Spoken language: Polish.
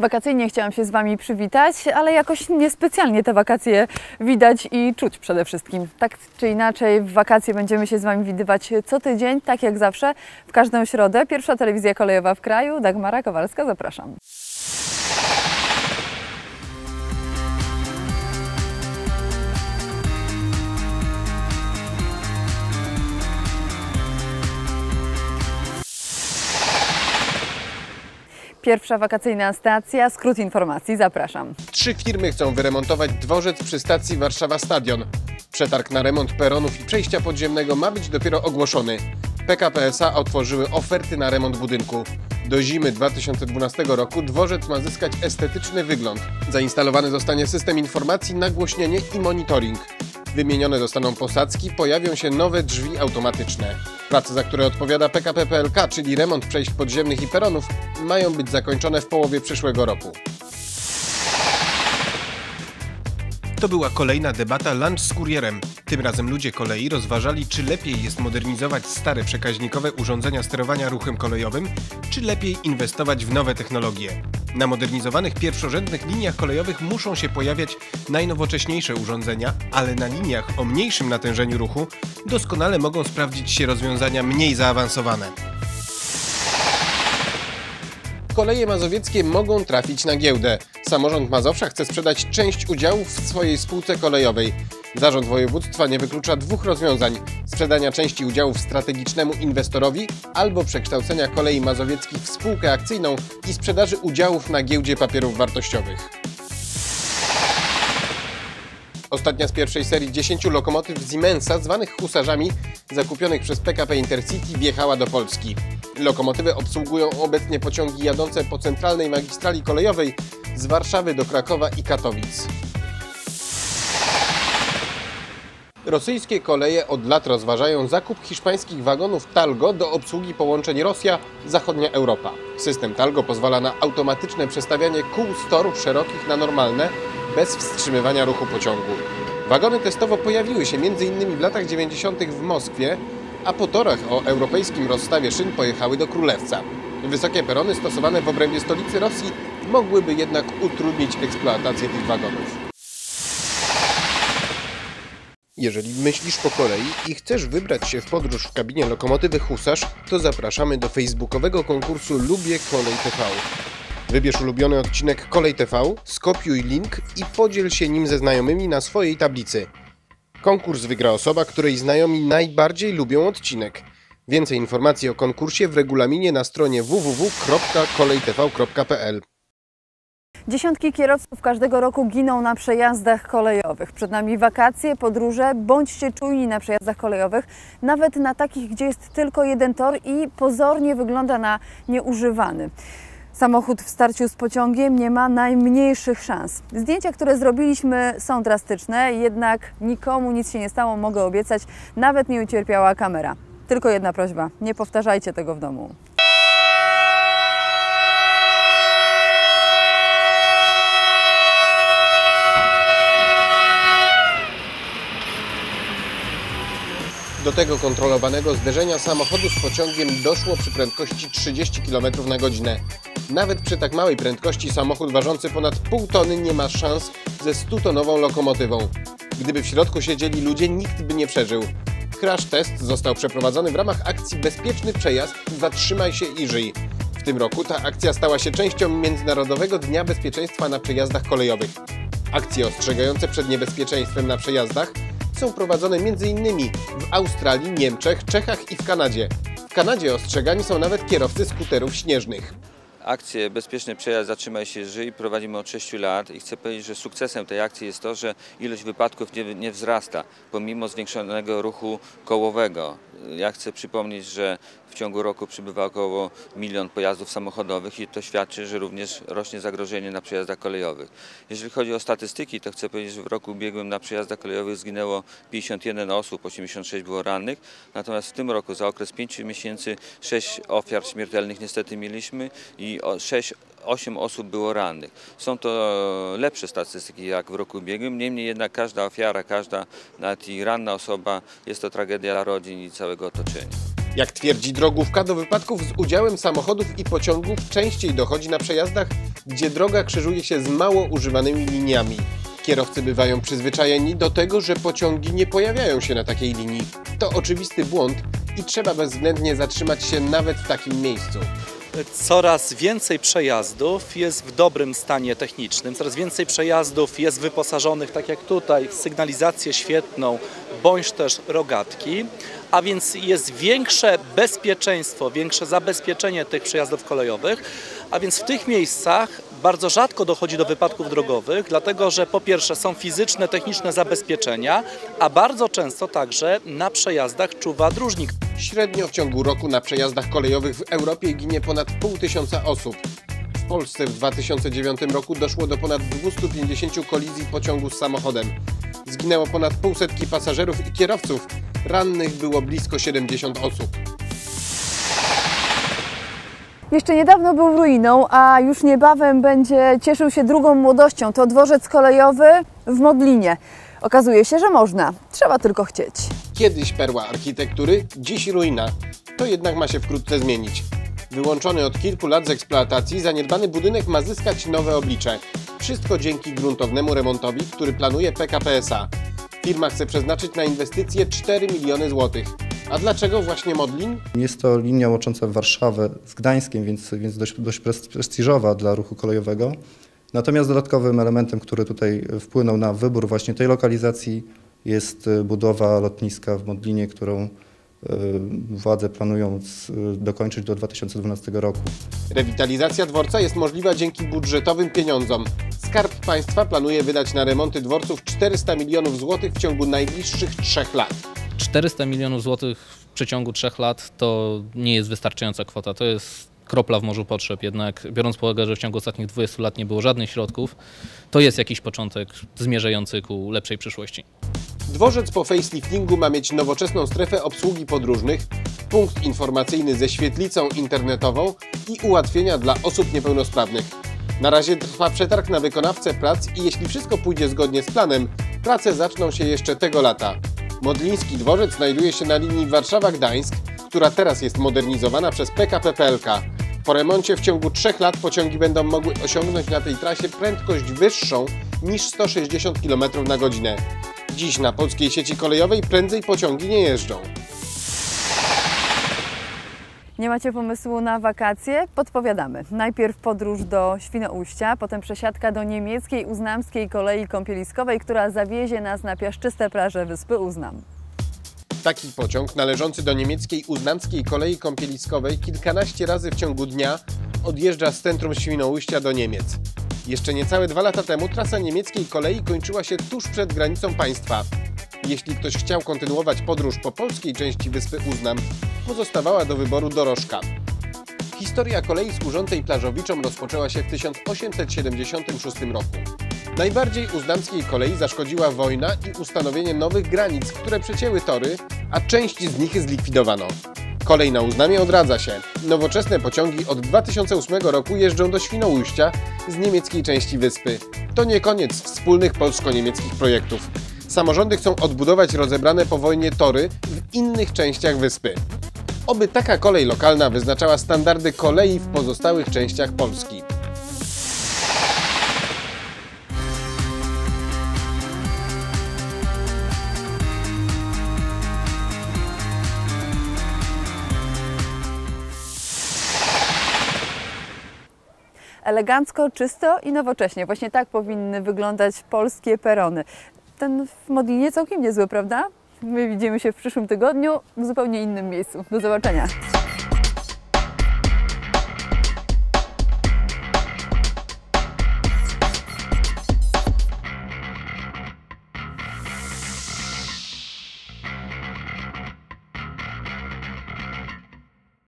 Wakacyjnie chciałam się z Wami przywitać, ale jakoś niespecjalnie te wakacje widać i czuć przede wszystkim. Tak czy inaczej, w wakacje będziemy się z Wami widywać co tydzień, tak jak zawsze, w każdą środę. Pierwsza telewizja kolejowa w kraju, Dagmara Kowalska, zapraszam. Pierwsza wakacyjna stacja, skrót informacji, zapraszam. Trzy firmy chcą wyremontować dworzec przy stacji Warszawa Stadion. Przetarg na remont peronów i przejścia podziemnego ma być dopiero ogłoszony. PKP SA otworzyły oferty na remont budynku. Do zimy 2012 roku dworzec ma zyskać estetyczny wygląd. Zainstalowany zostanie system informacji, nagłośnienie i monitoring. Wymienione zostaną posadzki, pojawią się nowe drzwi automatyczne. Prace, za które odpowiada PKP PLK, czyli remont przejść podziemnych i peronów, mają być zakończone w połowie przyszłego roku. To była kolejna debata Lunch z kurierem. Tym razem ludzie kolei rozważali, czy lepiej jest modernizować stare przekaźnikowe urządzenia sterowania ruchem kolejowym, czy lepiej inwestować w nowe technologie. Na modernizowanych pierwszorzędnych liniach kolejowych muszą się pojawiać najnowocześniejsze urządzenia, ale na liniach o mniejszym natężeniu ruchu doskonale mogą sprawdzić się rozwiązania mniej zaawansowane. Koleje mazowieckie mogą trafić na giełdę. Samorząd Mazowsza chce sprzedać część udziałów w swojej spółce kolejowej. Zarząd województwa nie wyklucza dwóch rozwiązań: sprzedania części udziałów strategicznemu inwestorowi albo przekształcenia kolei mazowieckich w spółkę akcyjną i sprzedaży udziałów na giełdzie papierów wartościowych. Ostatnia z pierwszej serii 10 lokomotyw Siemensa, zwanych husarzami, zakupionych przez PKP Intercity, wjechała do Polski. Lokomotywy obsługują obecnie pociągi jadące po centralnej magistrali kolejowej z Warszawy do Krakowa i Katowic. Rosyjskie koleje od lat rozważają zakup hiszpańskich wagonów Talgo do obsługi połączeń Rosja-Zachodnia Europa. System Talgo pozwala na automatyczne przestawianie kół z torów szerokich na normalne, bez wstrzymywania ruchu pociągu. Wagony testowo pojawiły się m.in. w latach 90. w Moskwie, a po torach o europejskim rozstawie szyn pojechały do Królewca. Wysokie perony stosowane w obrębie stolicy Rosji mogłyby jednak utrudnić eksploatację tych wagonów. Jeżeli myślisz po kolei i chcesz wybrać się w podróż w kabinie lokomotywy Husarz, to zapraszamy do facebookowego konkursu Lubię Kolej TV. Wybierz ulubiony odcinek Kolej TV, skopiuj link i podziel się nim ze znajomymi na swojej tablicy. Konkurs wygra osoba, której znajomi najbardziej lubią odcinek. Więcej informacji o konkursie w regulaminie na stronie www.kolejtv.pl. Dziesiątki kierowców każdego roku giną na przejazdach kolejowych. Przed nami wakacje, podróże. Bądźcie czujni na przejazdach kolejowych, nawet na takich, gdzie jest tylko jeden tor i pozornie wygląda na nieużywany. Samochód w starciu z pociągiem nie ma najmniejszych szans. Zdjęcia, które zrobiliśmy, są drastyczne, jednak nikomu nic się nie stało, mogę obiecać, nawet nie ucierpiała kamera. Tylko jedna prośba: nie powtarzajcie tego w domu. Do tego kontrolowanego zderzenia samochodu z pociągiem doszło przy prędkości 30 km na godzinę. Nawet przy tak małej prędkości samochód ważący ponad pół tony nie ma szans ze 100-tonową lokomotywą. Gdyby w środku siedzieli ludzie, nikt by nie przeżył. Crash test został przeprowadzony w ramach akcji Bezpieczny Przejazd Zatrzymaj się i żyj. W tym roku ta akcja stała się częścią Międzynarodowego Dnia Bezpieczeństwa na przejazdach kolejowych. Akcje ostrzegające przed niebezpieczeństwem na przejazdach są prowadzone m.in. w Australii, Niemczech, Czechach i w Kanadzie. W Kanadzie ostrzegani są nawet kierowcy skuterów śnieżnych. Akcję Bezpieczny Przejazd Zatrzymaj się Żyj prowadzimy od 6 lat i chcę powiedzieć, że sukcesem tej akcji jest to, że ilość wypadków nie, nie wzrasta pomimo zwiększonego ruchu kołowego. Ja chcę przypomnieć, że w ciągu roku przybywa około milion pojazdów samochodowych i to świadczy, że również rośnie zagrożenie na przejazdach kolejowych. Jeżeli chodzi o statystyki, to chcę powiedzieć, że w roku ubiegłym na przejazdach kolejowych zginęło 51 osób, 86 było rannych, natomiast w tym roku za okres 5 miesięcy 6 ofiar śmiertelnych niestety mieliśmy i 6 8 osób było rannych. Są to lepsze statystyki jak w roku ubiegłym, niemniej jednak każda ofiara, każda nawet i ranna osoba jest to tragedia dla rodzin i całego otoczenia. Jak twierdzi drogówka, do wypadków z udziałem samochodów i pociągów częściej dochodzi na przejazdach, gdzie droga krzyżuje się z mało używanymi liniami. Kierowcy bywają przyzwyczajeni do tego, że pociągi nie pojawiają się na takiej linii. To oczywisty błąd i trzeba bezwzględnie zatrzymać się nawet w takim miejscu. Coraz więcej przejazdów jest w dobrym stanie technicznym, coraz więcej przejazdów jest wyposażonych, tak jak tutaj, w sygnalizację świetną bądź też rogatki, a więc jest większe bezpieczeństwo, większe zabezpieczenie tych przejazdów kolejowych, a więc w tych miejscach bardzo rzadko dochodzi do wypadków drogowych, dlatego że po pierwsze są fizyczne, techniczne zabezpieczenia, a bardzo często także na przejazdach czuwa dróżnik. Średnio w ciągu roku na przejazdach kolejowych w Europie ginie ponad pół tysiąca osób. W Polsce w 2009 roku doszło do ponad 250 kolizji pociągu z samochodem. Zginęło ponad pół setki pasażerów i kierowców. Rannych było blisko 70 osób. Jeszcze niedawno był ruiną, a już niebawem będzie cieszył się drugą młodością. To dworzec kolejowy w Modlinie. Okazuje się, że można. Trzeba tylko chcieć. Kiedyś perła architektury, dziś ruina. To jednak ma się wkrótce zmienić. Wyłączony od kilku lat z eksploatacji, zaniedbany budynek ma zyskać nowe oblicze. Wszystko dzięki gruntownemu remontowi, który planuje PKP SA. Firma chce przeznaczyć na inwestycje 4 miliony złotych. A dlaczego właśnie Modlin? Jest to linia łącząca Warszawę z Gdańskiem, więc, więc dość, dość pres- prestiżowa dla ruchu kolejowego. Natomiast dodatkowym elementem, który tutaj wpłynął na wybór właśnie tej lokalizacji jest y, budowa lotniska w Modlinie, którą y, władze planują y, dokończyć do 2012 roku. Rewitalizacja dworca jest możliwa dzięki budżetowym pieniądzom. Skarb Państwa planuje wydać na remonty dworców 400 milionów złotych w ciągu najbliższych trzech lat. 400 milionów złotych w przeciągu trzech lat to nie jest wystarczająca kwota. To jest kropla w morzu potrzeb. Jednak biorąc pod uwagę, że w ciągu ostatnich 20 lat nie było żadnych środków, to jest jakiś początek zmierzający ku lepszej przyszłości. Dworzec po faceliftingu ma mieć nowoczesną strefę obsługi podróżnych, punkt informacyjny ze świetlicą internetową i ułatwienia dla osób niepełnosprawnych. Na razie trwa przetarg na wykonawcę prac i jeśli wszystko pójdzie zgodnie z planem, prace zaczną się jeszcze tego lata. Modliński dworzec znajduje się na linii Warszawa-Gdańsk, która teraz jest modernizowana przez PKP PLK. Po remoncie w ciągu trzech lat pociągi będą mogły osiągnąć na tej trasie prędkość wyższą niż 160 km na godzinę. Dziś na polskiej sieci kolejowej prędzej pociągi nie jeżdżą. Nie macie pomysłu na wakacje? Podpowiadamy. Najpierw podróż do Świnoujścia, potem przesiadka do niemieckiej uznamskiej kolei kąpieliskowej, która zawiezie nas na piaszczyste plaże wyspy Uznam. Taki pociąg należący do niemieckiej uznamskiej kolei kąpieliskowej kilkanaście razy w ciągu dnia odjeżdża z centrum Świnoujścia do Niemiec. Jeszcze niecałe dwa lata temu trasa niemieckiej kolei kończyła się tuż przed granicą państwa. Jeśli ktoś chciał kontynuować podróż po polskiej części wyspy Uznam, pozostawała do wyboru dorożka. Historia kolei służącej plażowiczom rozpoczęła się w 1876 roku. Najbardziej uznamskiej kolei zaszkodziła wojna i ustanowienie nowych granic, które przecięły tory, a część z nich zlikwidowano. Kolej na Uznamie odradza się. Nowoczesne pociągi od 2008 roku jeżdżą do Świnoujścia z niemieckiej części wyspy. To nie koniec wspólnych polsko-niemieckich projektów. Samorządy chcą odbudować rozebrane po wojnie tory w innych częściach wyspy. Oby taka kolej lokalna wyznaczała standardy kolei w pozostałych częściach Polski. Elegancko, czysto i nowocześnie. Właśnie tak powinny wyglądać polskie perony. Ten w Modlinie całkiem niezły, prawda? My widzimy się w przyszłym tygodniu w zupełnie innym miejscu. Do zobaczenia.